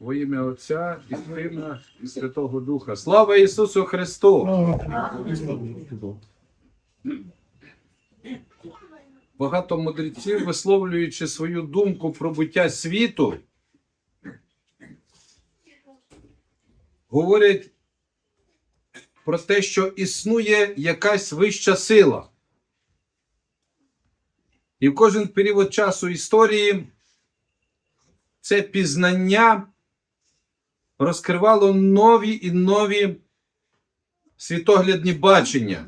Во ім'я Отця і Сина, і Святого Духа. Слава Ісусу Христу! Багато мудреців, висловлюючи свою думку про буття світу, говорять про те, що існує якась вища сила. І в кожен період часу історії це пізнання розкривало нові і нові світоглядні бачення.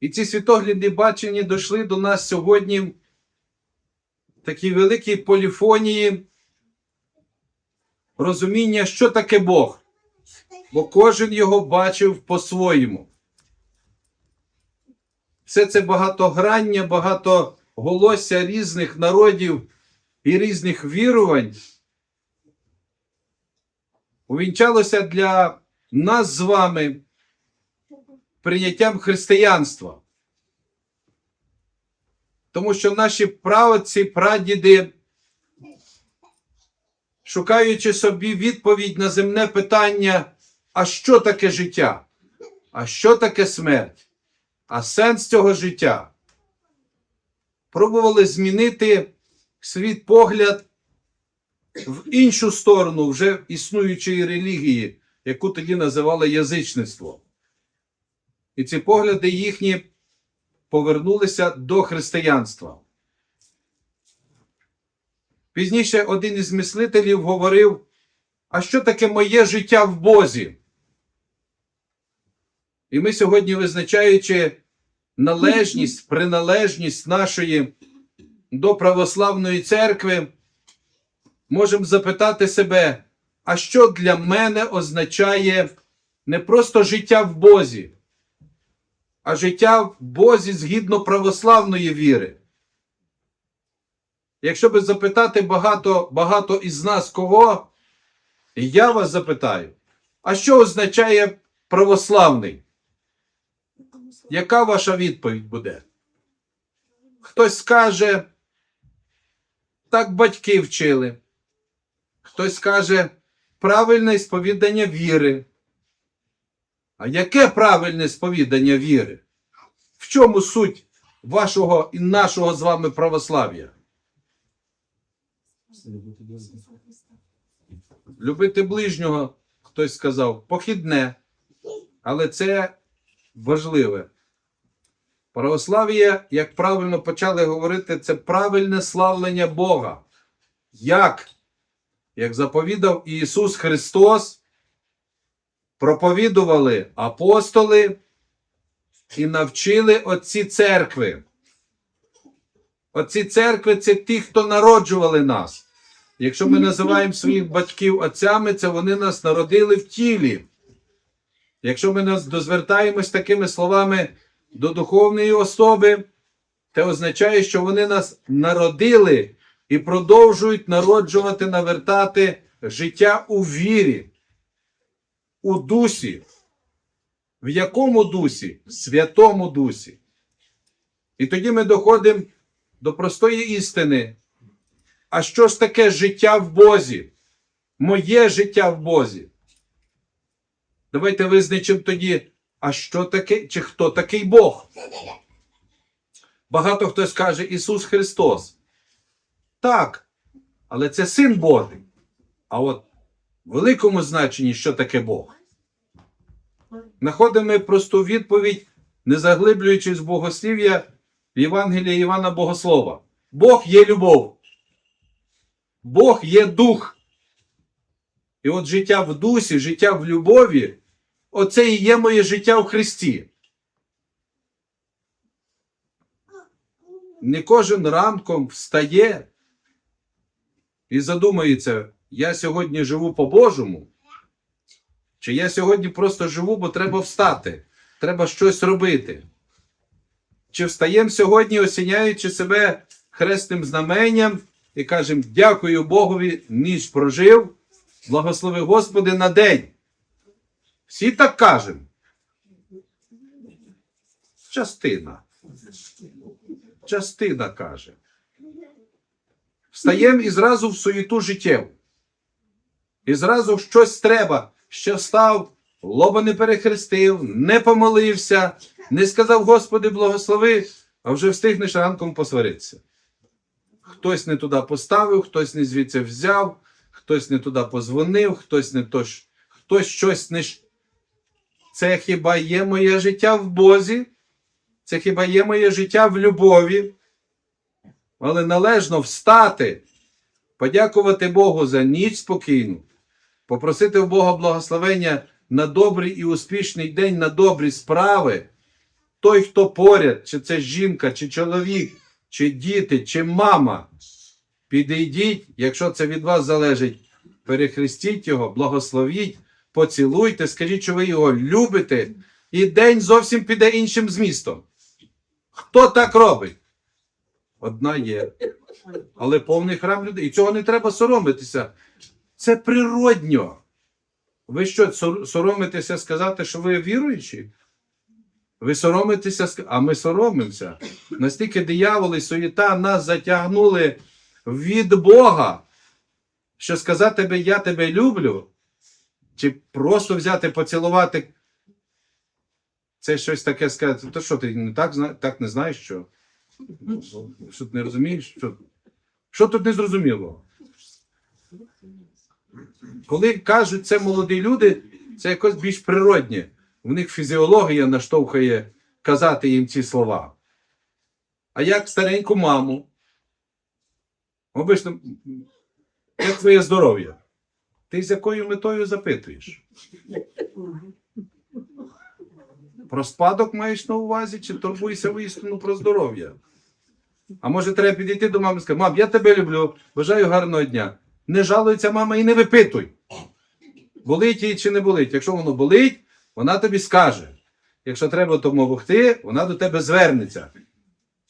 І ці світоглядні бачення дійшли до нас сьогодні в такій великій поліфонії розуміння, що таке Бог. Бо кожен його бачив по-своєму. Все це багатограння, багатоголосся різних народів і різних вірувань увінчалося для нас з вами прийняттям християнства. Тому що наші праотці, прадіди, шукаючи собі відповідь на земне питання, а що таке життя? А що таке смерть? А сенс цього життя? Пробували змінити свій погляд в іншу сторону вже існуючої релігії, яку тоді називали язичництво. І ці погляди їхні повернулися до християнства. Пізніше один із мислителів говорив: а що таке моє життя в Бозі? І ми сьогодні, визначаючи належність, приналежність нашої до православної церкви, можемо запитати себе, а що для мене означає не просто життя в Бозі, а життя в Бозі згідно православної віри. Якщо би запитати багато, багато із нас кого, я вас запитаю, а що означає православний? Яка ваша відповідь буде? Хтось скаже, так батьки вчили. Хтось скаже правильне сповідання віри. А яке правильне сповідання віри? В чому суть вашого і нашого з вами православ'я? Любити ближнього, хтось сказав, похідне. Але це важливе. Православ'я, як правильно почали говорити, це правильне славлення Бога. Як? Як заповідав Ісус Христос, проповідували апостоли і навчили отці церкви. Отці церкви це ті, хто народжували нас. Якщо ми називаємо своїх батьків отцями, це вони нас народили в тілі. Якщо ми нас дозвертаємось такими словами до духовної особи, це означає, що вони нас народили і продовжують народжувати, навертати життя у вірі, у дусі. В якому дусі? В Святому Дусі. І тоді ми доходимо до простої істини. А що ж таке життя в Бозі? Моє життя в Бозі. Давайте визначимо тоді, а що таке, чи хто такий Бог? Багато хто скаже Ісус Христос. Так, але це Син Божий. А от в великому значенні, що таке Бог? Находимо просту відповідь, не заглиблюючись в богослів'я в Євангелії Івана Богослова. Бог є любов. Бог є дух. І от життя в дусі, життя в любові оце і є моє життя в Христі. Не кожен ранком встає і задумається, я сьогодні живу по-божому, чи я сьогодні просто живу, бо треба встати, треба щось робити. Чи встаємо сьогодні, осіняючи себе хресним знаменням і кажемо, дякую Богові, ніч прожив, благослови Господи на день. Всі так кажемо. Частина. Частина каже. Встаємо і зразу в суєту життєву. І зразу щось треба. Ще встав, лоба не перехрестив, не помолився, не сказав Господи, благослови, а вже встигнеш ранком посваритися. Хтось не туди поставив, хтось не звідси взяв, хтось не туди позвонив, хтось не то, хтось щось не. Це хіба є моє життя в Бозі? Це хіба є моє життя в любові? Але належно встати, подякувати Богу за ніч спокійну, попросити у Бога благословення на добрий і успішний день, на добрі справи. Той, хто поряд, чи це жінка, чи чоловік, чи діти, чи мама, підійдіть, якщо це від вас залежить, перехрестіть його, благословіть, поцілуйте, скажіть, що ви його любите, і день зовсім піде іншим змістом. Хто так робить? Одна є. Але повний храм людей. І цього не треба соромитися. Це природньо. Ви що, соромитеся сказати, що ви віруючі? Ви соромитеся, а ми соромимося. Настільки дияволи, суєта нас затягнули від Бога, що сказати би я тебе люблю, чи просто взяти, поцілувати. Це щось таке сказати. То що ти не так, так не знаєш, що? Що ти не розумієш? Що, що тут не зрозуміло? Коли кажуть це молоді люди, це якось більш природнє. В них фізіологія наштовхує казати їм ці слова. А як стареньку маму? Обично, як твоє здоров'я? Ти з якою метою запитуєш? Про спадок маєш на увазі, чи турбуєшся воістину про здоров'я? А може, треба підійти до мами і сказати, мам, я тебе люблю, бажаю гарного дня. Не жалується мама і не випитуй. Болить їй чи не болить. Якщо воно болить, вона тобі скаже. Якщо треба допомогти, вона до тебе звернеться.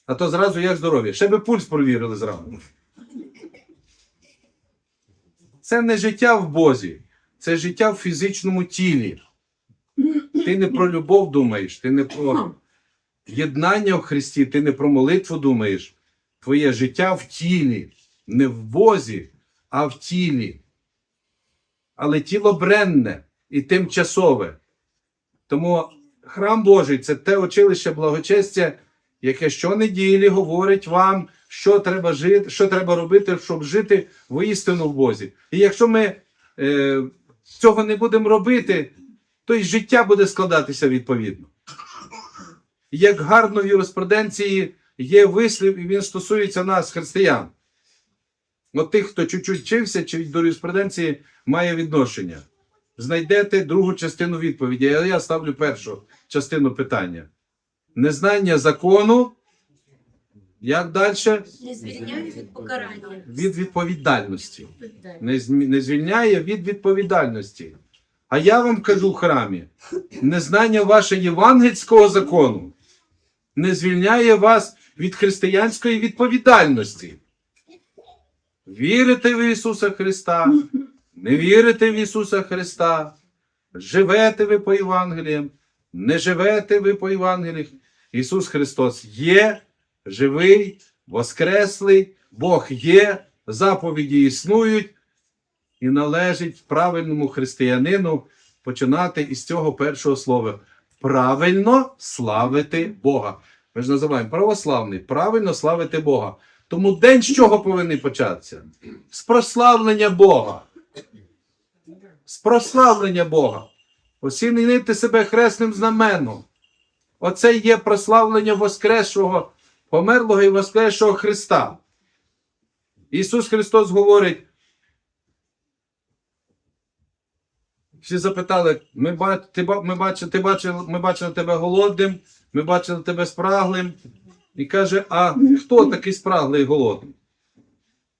А то зразу як здоров'я. Ще би пульс провірили зранку. Це не життя в Бозі, це життя в фізичному тілі. Ти не про любов думаєш, ти не про єднання в Христі, ти не про молитву думаєш. Твоє життя в тілі, не в Бозі, а в тілі. Але тіло бренне і тимчасове. Тому храм Божий це те училище благочестя, яке щонеділі говорить вам, що треба жити, що треба робити, щоб жити воістину в Бозі. І якщо ми е, цього не будемо робити, то й життя буде складатися відповідно. Як гарно в юриспруденції є вислів, і він стосується нас, християн. От тих, хто чуть-чуть вчився, чи до юриспруденції має відношення. Знайдете другу частину відповіді, я ставлю першу частину питання. Незнання закону. Як далі? Не звільняє від покарання. Від відповідальності. Не, не звільняє від відповідальності. А я вам кажу в храмі: незнання ваше євангельського закону не звільняє вас від християнської відповідальності. Вірите в Ісуса Христа, не вірите в Ісуса Христа, живете ви по Євангеліям, не живете ви по Євангеліях. Ісус Христос є, живий, воскреслий, Бог є, заповіді існують, і належить правильному християнину починати із цього першого слова. Правильно славити Бога. Ми ж називаємо православний, правильно славити Бога. Тому день з чого повинен початися? З прославлення Бога. З прославлення Бога. Осінити себе хресним знаменом. Оце є прославлення Воскресшого, померлого і Воскресшого Христа. Ісус Христос говорить. Всі запитали, ми, ба- ти, ми, бачили, ти бачили, ми бачили тебе голодним, ми бачили тебе спраглим. І каже: А хто такий спраглий і голодний?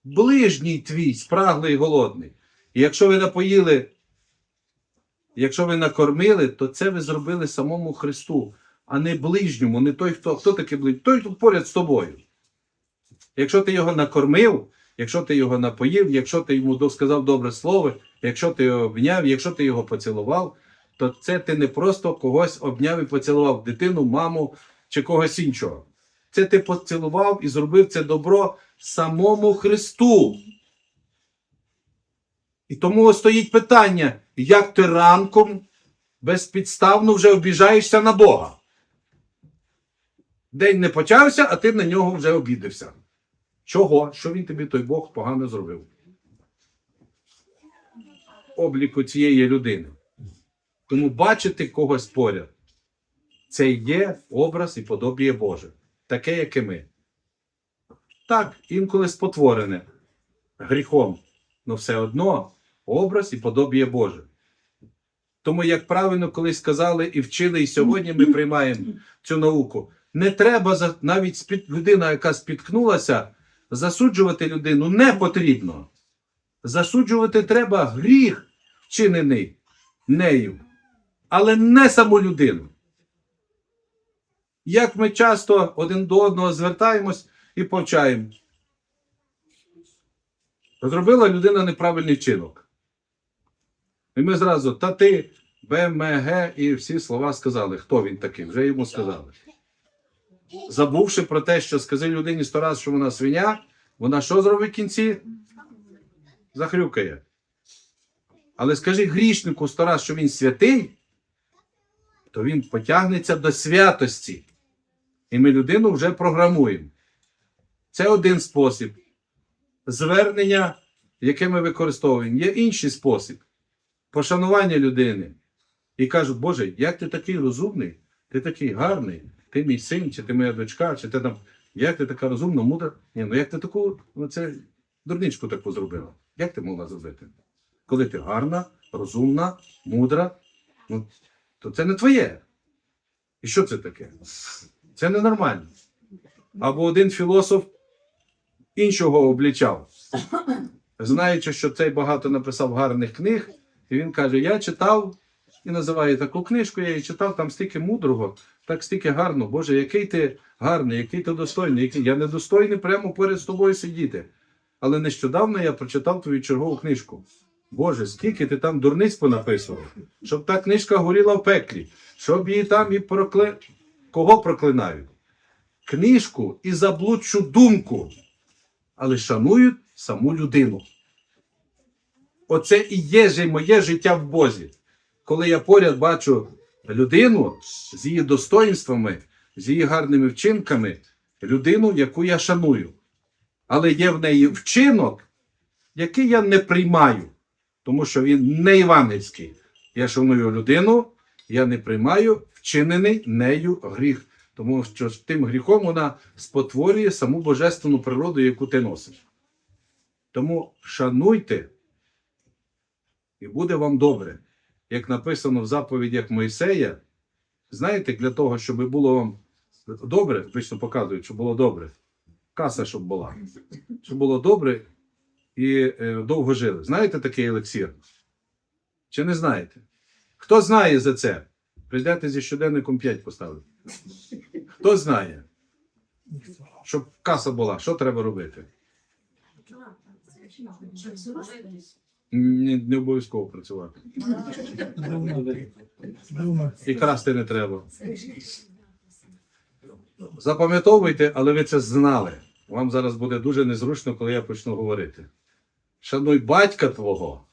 Ближній твій спраглий і голодний. І якщо ви напоїли, якщо ви накормили, то це ви зробили самому Христу, а не ближньому, не той, хто хто такий ближній, той, хто поряд з тобою. Якщо ти його накормив, якщо ти його напоїв, якщо ти йому сказав добре слово, якщо ти його обняв, якщо ти його поцілував, то це ти не просто когось обняв і поцілував дитину, маму чи когось іншого. Це ти поцілував і зробив це добро самому Христу. І тому стоїть питання, як ти ранком безпідставно вже обіжаєшся на Бога. День не почався, а ти на нього вже обідався. Чого? Що він тобі той Бог погано зробив? Обліку цієї людини. Тому бачити когось поряд. Це є образ і подобіє Боже, таке, як і ми. Так, інколи спотворене гріхом, але все одно образ і подобіє Боже. Тому, як правильно колись сказали і вчили, і сьогодні ми приймаємо цю науку. Не треба навіть людина, яка спіткнулася, засуджувати людину не потрібно. Засуджувати треба гріх, вчинений нею, але не саму людину. Як ми часто один до одного звертаємось і повчаємо. Зробила людина неправильний вчинок. І ми зразу та ти, БМГ і всі слова сказали, хто він такий, вже йому сказали. Забувши про те, що скази людині сто раз, що вона свиня, вона що зробить в кінці? Захрюкає. Але скажи грішнику сто раз, що він святий, то він потягнеться до святості. І ми людину вже програмуємо. Це один спосіб. Звернення, яке ми використовуємо. Є інший спосіб. Пошанування людини. І кажуть, Боже, як ти такий розумний, ти такий гарний, ти мій син, чи ти моя дочка, чи ти там, як ти така розумна, мудра. Ні, ну як ти таку, ну це дурничку таку зробила? Як ти могла зробити? Коли ти гарна, розумна, мудра, ну, то це не твоє. І що це таке? Це ненормально. Або один філософ іншого облічав, знаючи, що цей багато написав гарних книг, і він каже: Я читав і називає таку книжку, я її читав, там стільки мудрого, так стільки гарно. Боже, який ти гарний, який ти достойний, який я недостойний прямо поряд з тобою сидіти. Але нещодавно я прочитав твою чергову книжку. Боже, скільки ти там дурниць понаписував, щоб та книжка горіла в пеклі, щоб її там і прокли... Кого проклинають? Книжку і заблудшу думку, але шанують саму людину. Оце і є моє життя в Бозі. Коли я поряд бачу людину з її достоїнствами, з її гарними вчинками, людину, яку я шаную. Але є в неї вчинок, який я не приймаю, тому що він не івангельський. Я шаную людину, я не приймаю вчинений нею гріх. Тому що тим гріхом вона спотворює саму божественну природу, яку ти носиш. Тому шануйте, і буде вам добре. Як написано в заповідях Мойсея, знаєте, для того, щоб було вам добре, звично показують, щоб було добре. Каса, щоб була. Щоб було добре і е, довго жили. Знаєте такий елексір? Чи не знаєте? Хто знає за це? Прийдете зі щоденником 5 поставити. Хто знає? Щоб каса була, що треба робити? Не, не обов'язково працювати. І красти не треба. Запам'ятовуйте, але ви це знали. Вам зараз буде дуже незручно, коли я почну говорити. Шануй батька твого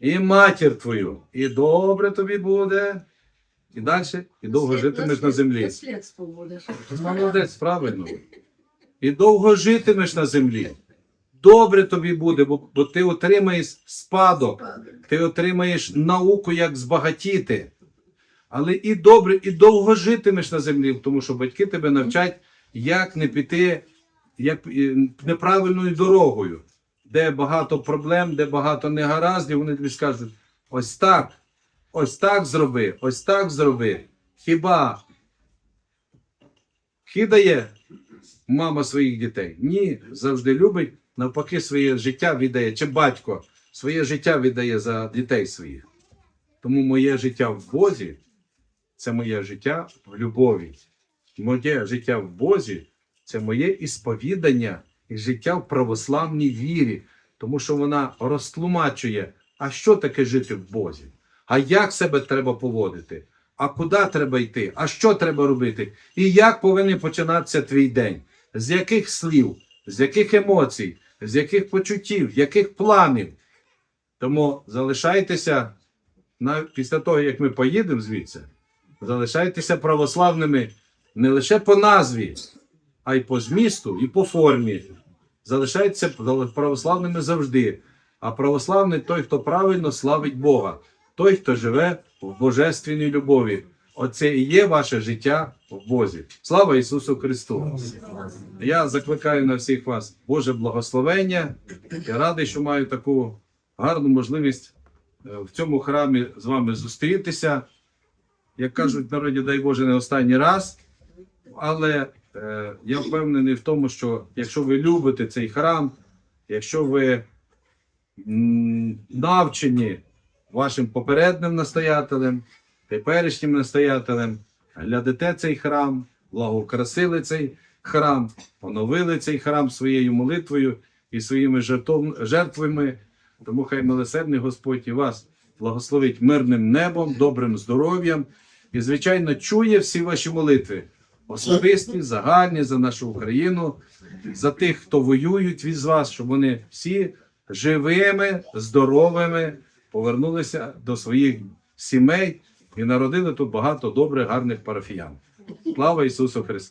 і матір твою, і добре тобі буде, і далі, і довго житимеш на землі. Молодець, правильно. І довго житимеш на землі. Добре тобі буде, бо, бо ти отримаєш спадок, ти отримаєш науку, як збагатіти. Але і добре, і довго житимеш на землі, тому що батьки тебе навчать, як не піти як, е, неправильною дорогою, де багато проблем, де багато негараздів, вони тобі скажуть: ось так, ось так зроби, ось так зроби. Хіба кидає мама своїх дітей? Ні, завжди любить, навпаки, своє життя віддає, чи батько своє життя віддає за дітей своїх. Тому моє життя в Бозі це моє життя в любові. Моє життя в Бозі це моє ісповідання і життя в православній вірі, тому що вона розтлумачує, а що таке жити в Бозі, а як себе треба поводити, а куди треба йти, а що треба робити, і як повинен починатися твій день, з яких слів, з яких емоцій, з яких почуттів, яких планів. Тому залишайтеся після того, як ми поїдемо звідси, залишайтеся православними не лише по назві, а й по змісту, і по формі. Залишайтеся православними завжди. А православний той, хто правильно славить Бога, той, хто живе в божественній любові. Оце і є ваше життя в Бозі. Слава Ісусу Христу! Я закликаю на всіх вас Боже благословення. Я радий, що маю таку гарну можливість е, в цьому храмі з вами зустрітися. Як кажуть народі, дай Боже, не останній раз. Але е, я впевнений в тому, що якщо ви любите цей храм, якщо ви навчені вашим попереднім настоятелем, теперішнім настоятелем, глядите цей храм, благокрасили цей храм, поновили цей храм своєю молитвою і своїми жертвами. Тому хай милосердний Господь і вас благословить мирним небом, добрим здоров'ям і, звичайно, чує всі ваші молитви. Особисті, загальні за нашу Україну, за тих, хто воюють від вас, щоб вони всі живими, здоровими повернулися до своїх сімей і народили тут багато добрих, гарних парафіян. Слава Ісусу Христу!